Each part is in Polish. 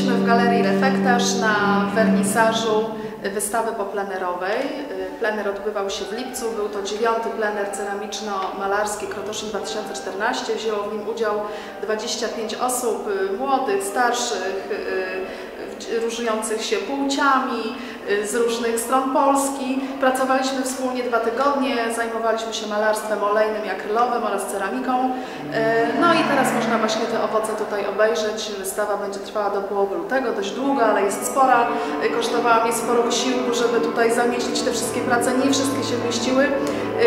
Mieliśmy w Galerii Refektarz na wernisażu wystawy poplenerowej. Plener odbywał się w lipcu, był to dziewiąty plener ceramiczno-malarski Krotoszyn 2014. Wzięło w nim udział 25 osób, młodych, starszych, y, różniących się płciami, z różnych stron Polski. Pracowaliśmy wspólnie dwa tygodnie, zajmowaliśmy się malarstwem olejnym i akrylowym oraz ceramiką. Y, no i teraz można właśnie te owoce tutaj obejrzeć. Wystawa będzie trwała do połowy lutego, dość długa, ale jest spora. Y, kosztowała mnie sporo wysiłku, żeby tutaj zamieścić te wszystkie prace. Nie wszystkie się mieściły,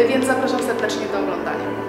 więc zapraszam serdecznie do oglądania.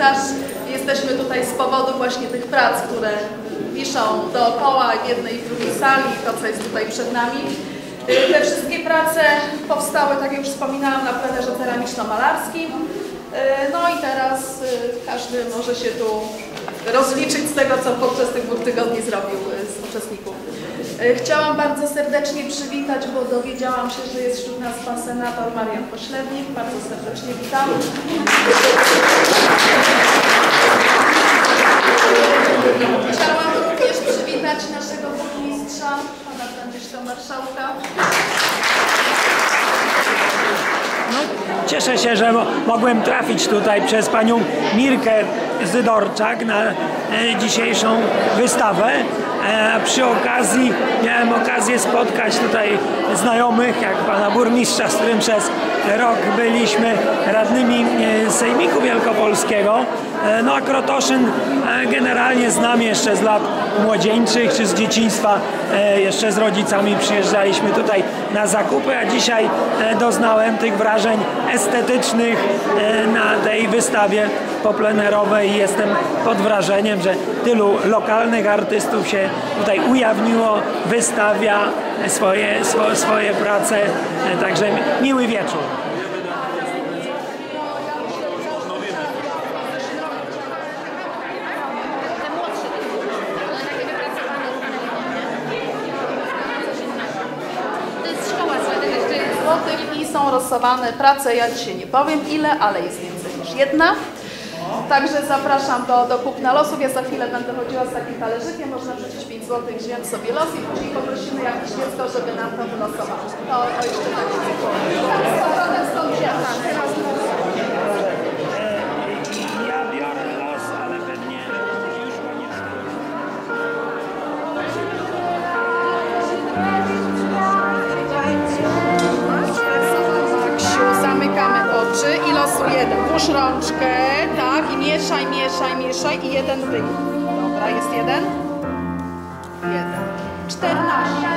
Korytarz. Jesteśmy tutaj z powodu właśnie tych prac, które wiszą dookoła w jednej i w drugiej sali, to co jest tutaj przed nami. Te wszystkie prace powstały, tak jak już wspominałam, na plenerze ceramiczno-malarskim. No i teraz y, każdy może się tu rozliczyć z tego, co podczas tych dwóch tygodni zrobił y, z uczestników. Y, Chciałam bardzo serdecznie przywitać, bo dowiedziałam się, że jest wśród nas pan senator Marian Pośrednik. Bardzo serdecznie witam. Chciałam również przywitać naszego burmistrza, pana Franciszka Marszałka. Cieszę się, że mo- mogłem trafić tutaj przez panią Mirkę Zydorczak na e, dzisiejszą wystawę. E, przy okazji miałem okazję spotkać tutaj znajomych, jak pana burmistrza, z którym przez rok byliśmy radnymi e, Sejmiku Wielkopolskiego. No a Krotoszyn generalnie znam jeszcze z lat młodzieńczych czy z dzieciństwa. E, jeszcze z rodzicami przyjeżdżaliśmy tutaj na zakupy, a dzisiaj e, doznałem tych wrażeń estetycznych e, na tej wystawie poplenerowej jestem pod wrażeniem, że tylu lokalnych artystów się tutaj ujawniło, wystawia swoje, swo, swoje prace, także miły wieczór. Złotych i są rozsowane prace. Ja dzisiaj nie powiem ile, ale jest więcej niż jedna. Także zapraszam do, do kupna losów. Ja za chwilę będę chodziła z takim talerzykiem. Można wrzucić 5 zł, wziąć sobie los i później poprosimy jakieś dziecko, żeby nam to wylosowało. To, to jeszcze tak jest. Włóż rączkę, tak, i mieszaj, mieszaj, mieszaj i jeden wyjmij. Dobra, jest jeden? Jeden. Czternaście.